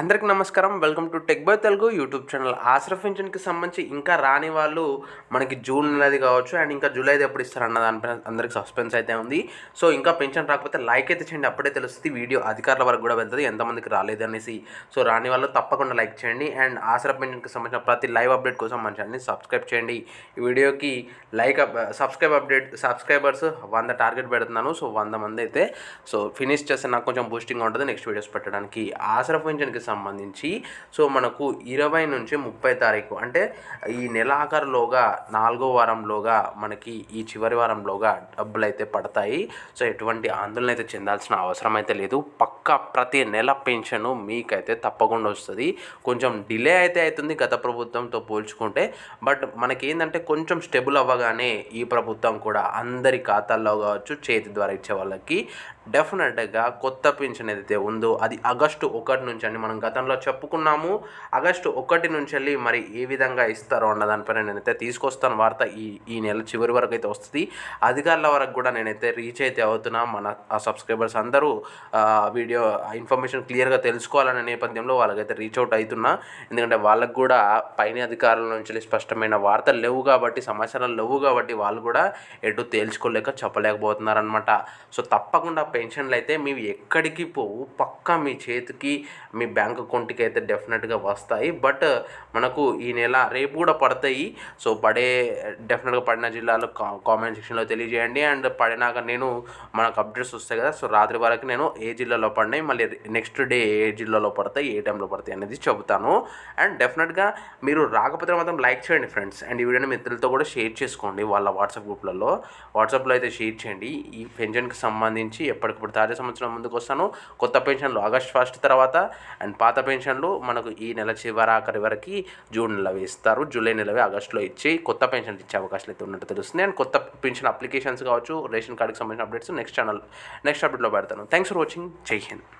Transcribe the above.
అందరికి నమస్కారం. Welcome to tech by Telugu YouTube channel. ఆశ్ర పెన్షన్కి సంబంధించి ఇంకా రాని వాళ్ళు మనకి జూన్ నెలది కావచ్చు అండ్ ఇంకా జూలైది ఎప్పుడు ఇస్తారన్న దానిపైన అందరికి సస్పెన్స్ అయితే ఉంది. సో ఇంకా పెన్షన్ రాకపోతే లైక్ అయితే చేయండి. అప్పుడే తెలుస్తుంది వీడియో అధికారుల వరకు కూడా వెళ్తుంది ఎంతమందికి రాలేదు అనేసి. సో రాని వాళ్ళు తప్పకుండా లైక్ చేయండి. అండ్ ఆశ్ర పెన్షన్కి సంబంధించిన ప్రతి లైవ్ అప్డేట్ కోసం మన ఛానల్ని సబ్స్క్రైబ్ చేయండి. ఈ వీడియోకి లైక్ సబ్స్క్రైబ్ అప్డేట్ సబ్స్క్రైబర్స్ వంద టార్గెట్ పెడుతున్నాను. సో వంద మంది అయితే. సో ఫినిష్ చేస్తే నాకు కొంచెం బూస్టింగ్ ఉంటుంది. నెక్స్ట్ వీడియోస్ పెట్టడానికి. ఆసరా పెన్షన్కి సంబంధించి. సో మనకు ఇరవై నుంచి ముప్పై తారీఖు అంటే ఈ నెలాఖరులోగా నాలుగో వారంలోగా మనకి ఈ చివరి వారంలోగా డబ్బులు అయితే పడతాయి. సో ఎటువంటి ఆందోళన అయితే చెందాల్సిన అవసరం అయితే లేదు. పక్క ప్రతి నెల పెన్షన్ మీకైతే తప్పకుండా వస్తుంది. కొంచెం డిలే అయితే అవుతుంది గత ప్రభుత్వంతో పోల్చుకుంటే. బట్ మనకేందంటే కొంచెం స్టెబుల్ అవ్వగానే ఈ ప్రభుత్వం కూడా అందరి ఖాతాల్లో కావచ్చు చేతి ద్వారా ఇచ్చే వాళ్ళకి డెఫినెట్గా కొత్త పెన్షన్ ఏదైతే ఉందో అది ఆగస్టు ఒకటి నుంచి అండి. మనం గతంలో చెప్పుకున్నాము ఆగస్టు ఒకటి నుంచి వెళ్ళి మరి ఏ విధంగా ఇస్తారో అన్న దానిపైన నేనైతే తీసుకొస్తాను వార్త ఈ ఈ నెల చివరి వరకు అయితే వస్తుంది. అధికారుల వరకు కూడా నేనైతే రీచ్ అయితే అవుతున్నా. మన ఆ సబ్స్క్రైబర్స్ అందరూ వీడియో ఇన్ఫర్మేషన్ క్లియర్గా తెలుసుకోవాలనే నేపథ్యంలో వాళ్ళకైతే రీచ్ అవుట్ అవుతున్నా. ఎందుకంటే వాళ్ళకు కూడా పైన అధికారుల నుంచి స్పష్టమైన వార్తలు లేవు కాబట్టి సమాచారాలు లేవు కాబట్టి వాళ్ళు కూడా ఎటు తేల్చుకోలేక చెప్పలేకపోతున్నారనమాట సో తప్పకుండా పెన్షన్లు అయితే మీవి ఎక్కడికి పోవు. పక్కా మీ చేతికి మీ బ్యాంక్ అకౌంట్కి అయితే డెఫినెట్గా వస్తాయి. బట్ మనకు ఈ నెల రేపు కూడా పడతాయి. సో పడే డెఫినెట్గా పడిన జిల్లాలో కా- కామెంట్ సెక్షన్లో తెలియజేయండి. అండ్ పడినాక నేను మనకు అప్డేట్స్ వస్తాయి కదా సో రాత్రి వరకు నేను ఏ జిల్లాలో పడినాయి. మళ్ళీ నెక్స్ట్ డే ఏ జిల్లాలో పడతాయి ఏ టైంలో పడతాయి అనేది చెబుతాను. అండ్ డెఫినెట్గా మీరు రాకపోతే మాత్రం లైక్ చేయండి ఫ్రెండ్స్ అండ్ ఈ వీడియోని మిత్రులతో కూడా షేర్ చేసుకోండి వాళ్ళ వాట్సాప్ గ్రూప్లలో వాట్సాప్లో అయితే షేర్ చేయండి. ఈ పెన్షన్కి సంబంధించి ఎప్పటికప్పుడు తాజా సంవత్సరం ముందుకు వస్తాను. కొత్త పెన్షన్లు ఆగస్ట్ ఫస్ట్ తర్వాత. అండ్ పాత పెన్షన్లు మనకు ఈ నెల చివరి ఆఖరి వరకు జూన్ నెలవి ఇస్తారు జూలై నెలవి ఆగస్టులో ఇచ్చి కొత్త పెన్షన్లు ఇచ్చే అవకాశాలు అయితే ఉన్నట్టు తెలుస్తుంది. అండ్ కొత్త పెన్షన్ అప్లికేషన్స్ కావచ్చు రేషన్ కార్డుకి సంబంధించిన అప్డేట్స్ నెక్స్ట్ ఛానల్ నెక్స్ట్ అప్డేట్లో పెడతాను. థ్యాంక్స్ ఫర్ వాచింగ్ జై দেখেন